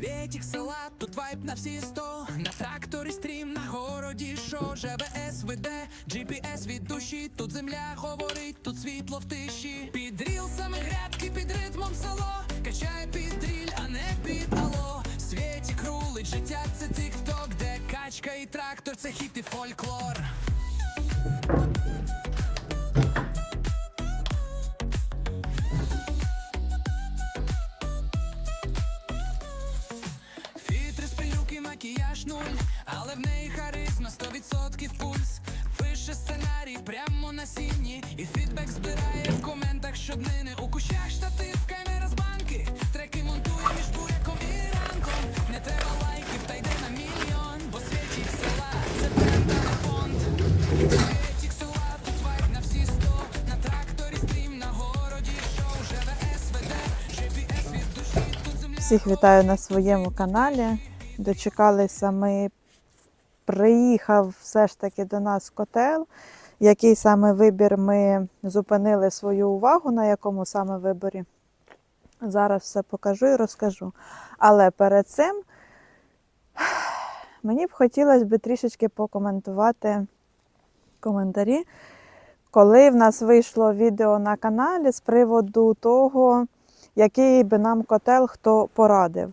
Світік села, тут вайб на всі сто. На тракторі стрім, на городі шо Живе СВД, GPS від душі Тут земля говорить, тут світло в тиші. Під рілсами грядки, під ритмом село Качає під дріль, а не під алло Світік рулить, життя це тік-ток Де качка і трактор, це хіт і фольклор 100% пульс. Пише сценарій прямо на сіні, і фідбек збирає в коментах щоднини. У кущах штатив, камера з банки, треки монтує між буряком і ранком. Не треба лайків, та йде на мільйон, бо світік села це бренд а фонд. Світік села, тут вайб на всі сто, на тракторі стрім, на городі шоу, живе СВД, GPS від душі, тут земля. Всіх вітаю на своєму каналі. Дочекалися ми. Приїхав все ж таки до нас котел. Який саме вибір ми зупинили свою увагу, на якому саме виборі. Зараз все покажу і розкажу. Але перед цим мені б хотілося б трішечки покоментувати коментарі, коли в нас вийшло відео на каналі з приводу того, який би нам котел хто порадив.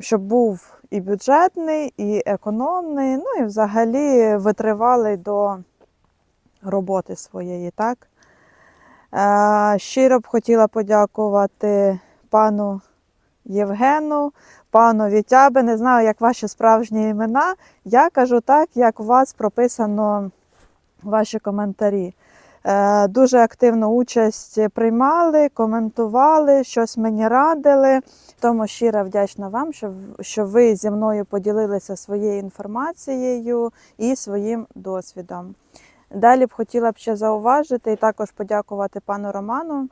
Щоб був і бюджетний, і економний, ну і взагалі витривалий до роботи своєї. так? Е, Щиро б хотіла подякувати пану Євгену, пану Вітябе. Не знаю, як ваші справжні імена. Я кажу так, як у вас прописано ваші коментарі. Е, Дуже активну участь приймали, коментували, щось мені радили. Тому щиро вдячна вам, що, ви зі мною поділилися своєю інформацією і своїм досвідом. Далі б хотіла б ще зауважити і також подякувати пану Роману,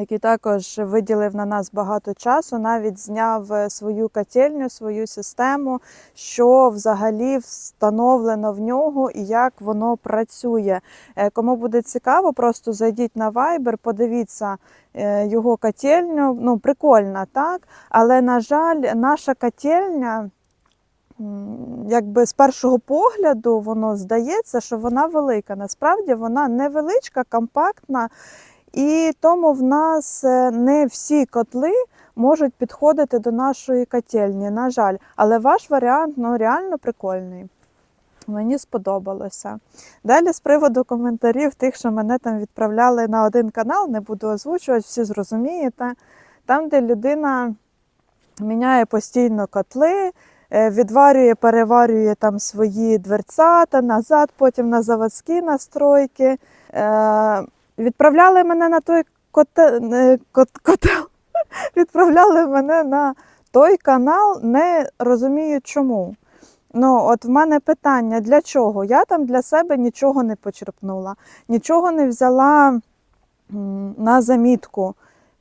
який також виділив на нас багато часу, навіть зняв е, свою котельню, свою систему, що взагалі встановлено в нього і як воно працює. Е, Кому буде цікаво, просто зайдіть на Viber, подивіться е, його котельню. Ну, прикольна, так? Але, на жаль, наша котельня. Якби з першого погляду воно здається, що вона велика. Насправді вона невеличка, компактна, і тому в нас е, не всі котли можуть підходити до нашої котельні, на жаль. Але ваш варіант ну, реально прикольний. Мені сподобалося. Далі з приводу коментарів тих, що мене там відправляли на один канал, не буду озвучувати, всі зрозумієте. Там, де людина міняє постійно котли, е, відварює, переварює там свої дверцята назад, потім на заводські настройки. Відправляли мене на той коте- кот- котел. Відправляли мене на той канал, не розумію чому. Ну, от в мене питання: для чого? Я там для себе нічого не почерпнула, нічого не взяла на замітку,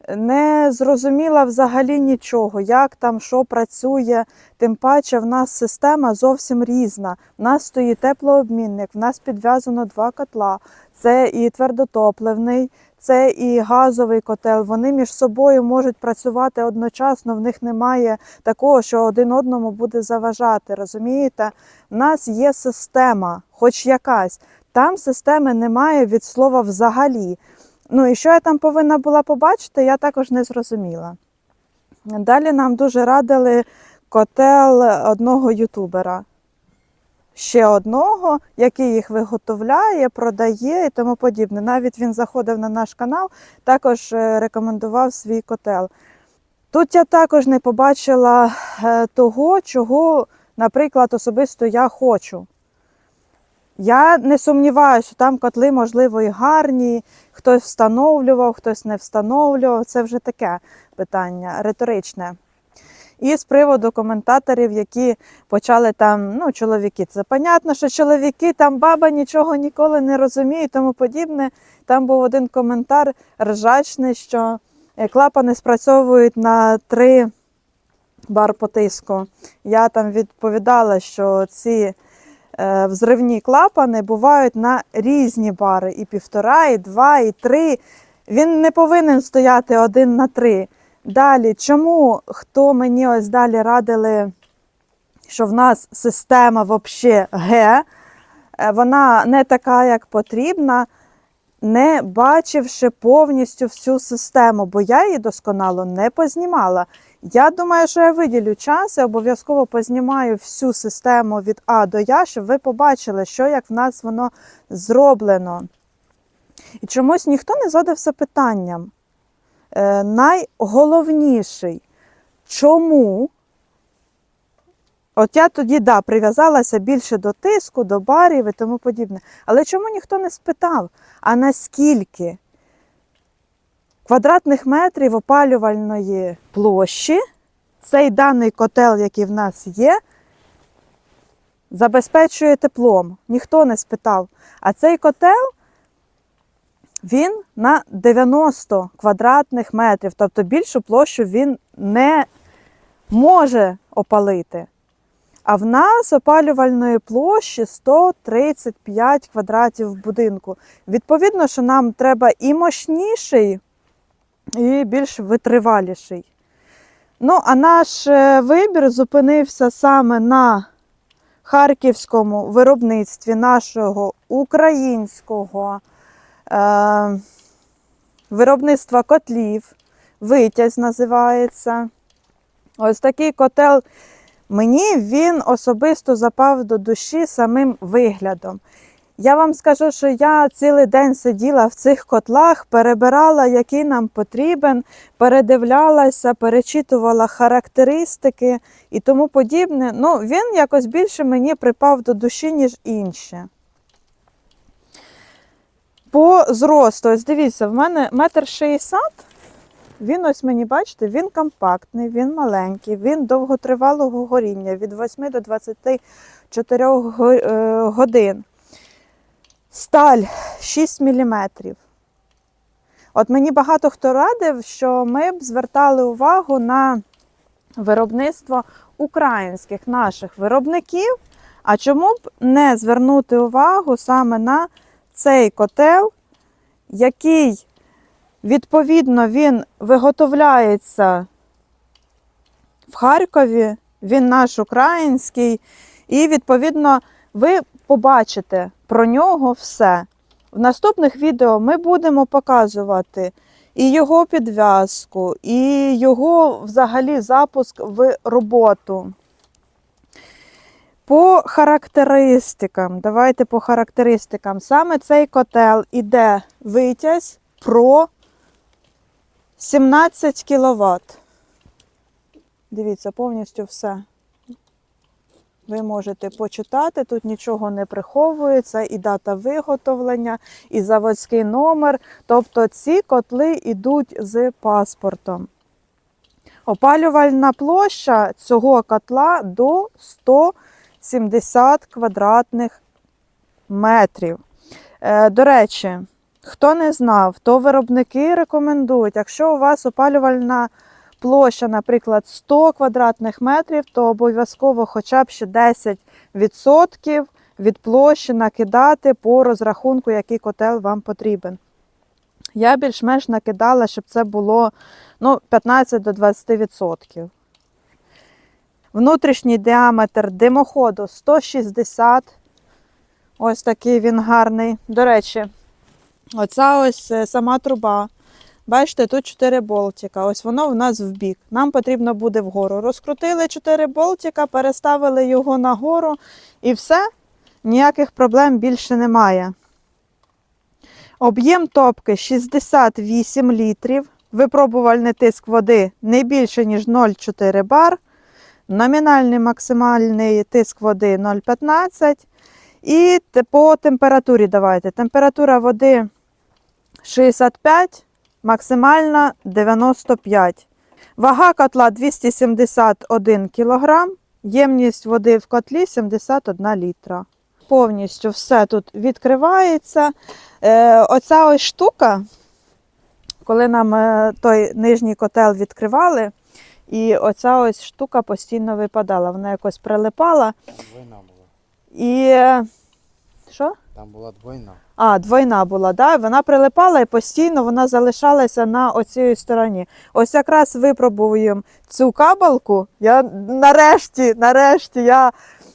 не зрозуміла взагалі нічого, як там що працює. Тим паче, в нас система зовсім різна. В нас стоїть теплообмінник, в нас підв'язано два котла. Це і твердотопливний, це і газовий котел. Вони між собою можуть працювати одночасно, в них немає такого, що один одному буде заважати. Розумієте? В нас є система, хоч якась. Там системи немає від слова взагалі. Ну і що я там повинна була побачити, я також не зрозуміла. Далі нам дуже радили котел одного ютубера. Ще одного, який їх виготовляє, продає і тому подібне. Навіть він заходив на наш канал, також е, рекомендував свій котел. Тут я також не побачила е, того, чого, наприклад, особисто я хочу. Я не сумніваюся, що там котли, можливо, і гарні, хтось встановлював, хтось не встановлював. Це вже таке питання риторичне. І з приводу коментаторів, які почали там, ну, чоловіки, це понятно, що чоловіки, там баба нічого ніколи не розуміє тому подібне. Там був один коментар ржачний, що е, клапани спрацьовують на три бар по. Я там відповідала, що ці взривні клапани бувають на різні бари: і півтора, і два, і три. Він не повинен стояти один на три. Далі, чому хто мені ось далі радили, що в нас система взагалі Г, е, вона не така, як потрібна, не бачивши повністю всю систему, бо я її досконало не познімала. Я думаю, що я виділю час і обов'язково познімаю всю систему від А до Я, щоб ви побачили, що як в нас воно зроблено. І чомусь ніхто не задався питанням. Е, найголовніший, чому? От я тоді да, прив'язалася більше до тиску, до барів і тому подібне. Але чому ніхто не спитав, а наскільки квадратних метрів опалювальної площі цей даний котел, який в нас є, забезпечує теплом? Ніхто не спитав. А цей котел він на 90 квадратних метрів, тобто більшу площу він не може опалити. А в нас опалювальної площі 135 квадратів в будинку. Відповідно, що нам треба і мощніший, і більш витриваліший. Ну, а наш е, вибір зупинився саме на харківському виробництві нашого українського е, виробництва котлів. Витязь називається. Ось такий котел. Мені він особисто запав до душі самим виглядом. Я вам скажу, що я цілий день сиділа в цих котлах, перебирала, який нам потрібен, передивлялася, перечитувала характеристики і тому подібне. Ну, він якось більше мені припав до душі, ніж інші. По зросту, ось дивіться, в мене метр шістдесят. Він ось мені, бачите, він компактний, він маленький, він довготривалого горіння від 8 до 24 е, годин. Сталь 6 мм. От мені багато хто радив, що ми б звертали увагу на виробництво українських наших виробників. А чому б не звернути увагу саме на цей котел, який Відповідно, він виготовляється в Харкові, він наш український, і, відповідно, ви побачите про нього все. В наступних відео ми будемо показувати і його підв'язку, і його взагалі запуск в роботу. По характеристикам, давайте по характеристикам. Саме цей котел іде витязь про 17 кВт. Дивіться, повністю все. Ви можете почитати, тут нічого не приховується, і дата виготовлення, і заводський номер. Тобто ці котли йдуть з паспортом. Опалювальна площа цього котла до 170 квадратних метрів. Е, До речі, Хто не знав, то виробники рекомендують, якщо у вас опалювальна площа, наприклад, 100 квадратних метрів, то обов'язково хоча б ще 10% від площі накидати по розрахунку, який котел вам потрібен. Я більш-менш накидала, щоб це було ну, 15 до 20%. Внутрішній діаметр димоходу 160. Ось такий він гарний. До речі, Оця ось е, сама труба. Бачите, тут 4 болтика. Ось воно в нас в бік. Нам потрібно буде вгору. Розкрутили 4 болтика, переставили його нагору і все. Ніяких проблем більше немає. Об'єм топки 68 літрів. Випробувальний тиск води не більше, ніж 0,4 бар. Номінальний максимальний тиск води 0,15. І по температурі давайте. Температура води 65, максимальна 95. Вага котла 271 кг, ємність води в котлі 71 літра. Повністю все тут відкривається. Е, оця ось штука, коли нам е, той нижній котел відкривали, і оця ось штука постійно випадала, вона якось прилипала. Двойна була. І е, що? Там була двойна. А, двойна була, да? вона прилипала і постійно вона залишалася на оцій стороні. Ось якраз випробуємо цю кабалку. Я нарешті, нарешті я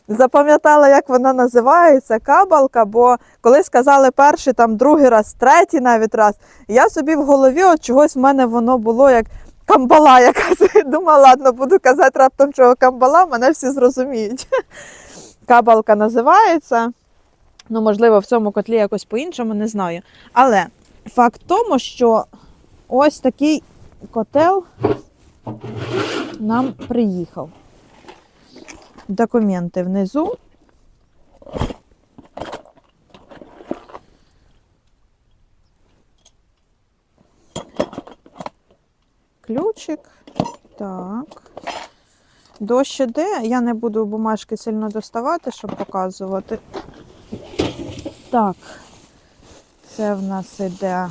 запам'ятала, як вона називається, кабалка, бо коли сказали перший, там другий раз, третій навіть раз, я собі в голові от чогось в мене воно було як камбала якась. Думала, ладно, буду казати раптом, чого камбала, мене всі зрозуміють. Кабалка називається. Ну, можливо, в цьому котлі якось по-іншому, не знаю. Але факт тому, що ось такий котел нам приїхав. Документи внизу. Ключик. Так. Дощ іде. Я не буду бумажки сильно доставати, щоб показувати. Так, це в нас іде.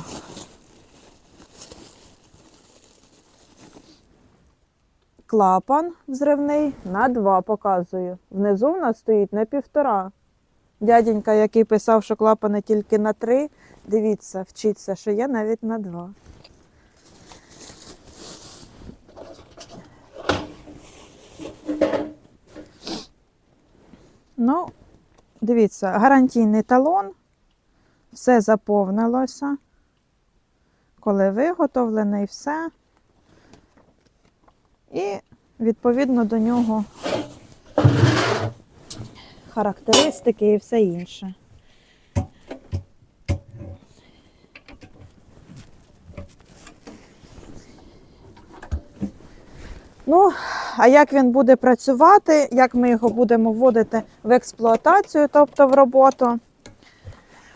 Клапан взривний на два показую. Внизу в нас стоїть на півтора. Дяденька, який писав, що клапани тільки на три, дивіться, вчиться, що є навіть на два. Ну, Дивіться, гарантійний талон, все заповнилося. Коли виготовлений, все. І відповідно до нього характеристики і все інше. Ну, а як він буде працювати, як ми його будемо вводити в експлуатацію, тобто в роботу,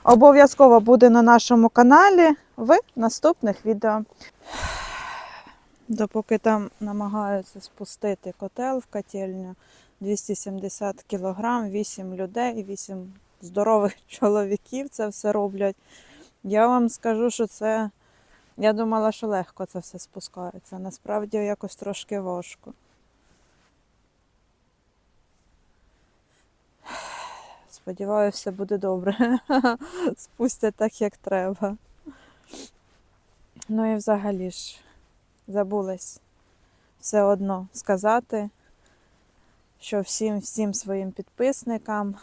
обов'язково буде на нашому каналі в наступних відео. Допоки там намагаються спустити котел в котельню 270 кг, 8 людей, 8 здорових чоловіків це все роблять. Я вам скажу, що це. Я думала, що легко це все спускається. Насправді якось трошки важко. Сподіваюся, все буде добре. Спустять так, як треба. Ну і взагалі ж забулась все одно сказати, що всім всім своїм підписникам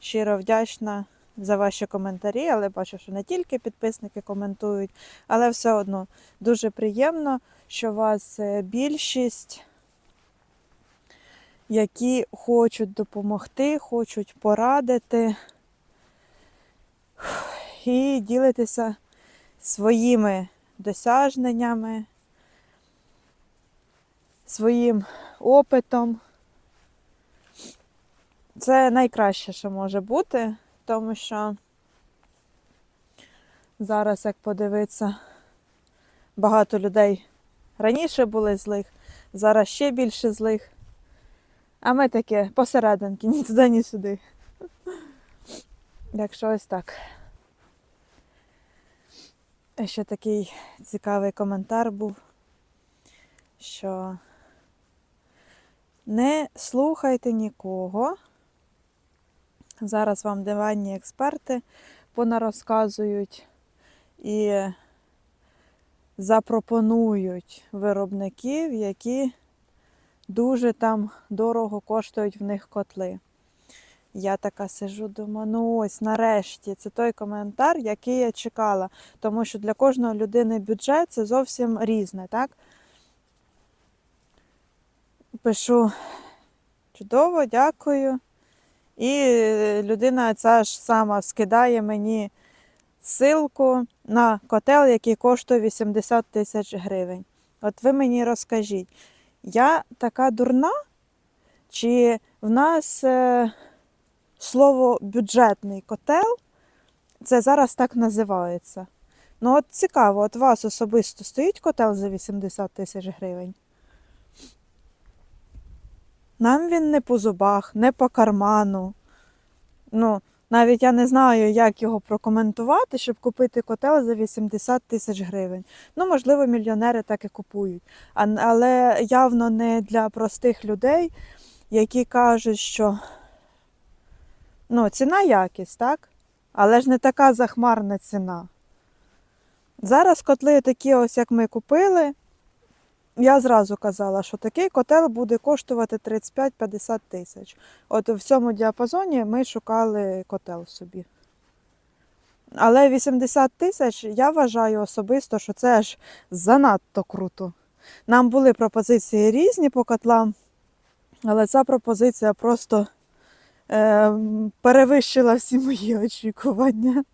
щиро вдячна за ваші коментарі, але бачу, що не тільки підписники коментують, але все одно дуже приємно, що вас е, більшість, які хочуть допомогти, хочуть порадити і ділитися своїми досягненнями, своїм опитом. Це найкраще, що може бути, тому що зараз, як подивитися, багато людей раніше були злих, зараз ще більше злих. А ми таке посерединки, ні туди, ні сюди. Якщо ось так. Ще такий цікавий коментар був, що не слухайте нікого. Зараз вам диванні експерти понарозказують і запропонують виробників, які дуже там дорого коштують в них котли. Я така сижу, думаю, ну ось нарешті це той коментар, який я чекала. Тому що для кожної людини бюджет це зовсім різне, так? Пишу чудово, дякую. І людина ця ж сама скидає мені ссылку на котел, який коштує 80 тисяч гривень. От ви мені розкажіть, я така дурна, чи в нас е, слово бюджетний котел це зараз так називається? Ну, от цікаво, от вас особисто стоїть котел за 80 тисяч гривень? Нам він не по зубах, не по карману. Ну, навіть я не знаю, як його прокоментувати, щоб купити котел за 80 тисяч гривень. Ну, можливо, мільйонери так і купують. Але явно не для простих людей, які кажуть, що ну, ціна якість, так? Але ж не така захмарна ціна. Зараз котли такі, ось як ми купили. Я зразу казала, що такий котел буде коштувати 35-50 тисяч. От в цьому діапазоні ми шукали котел собі. Але 80 тисяч я вважаю особисто, що це аж занадто круто. Нам були пропозиції різні по котлам, але ця пропозиція просто е, перевищила всі мої очікування.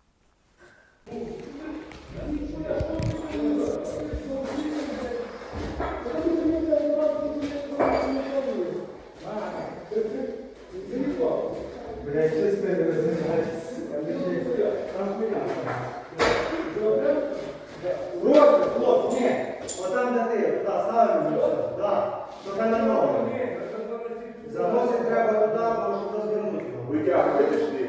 Його.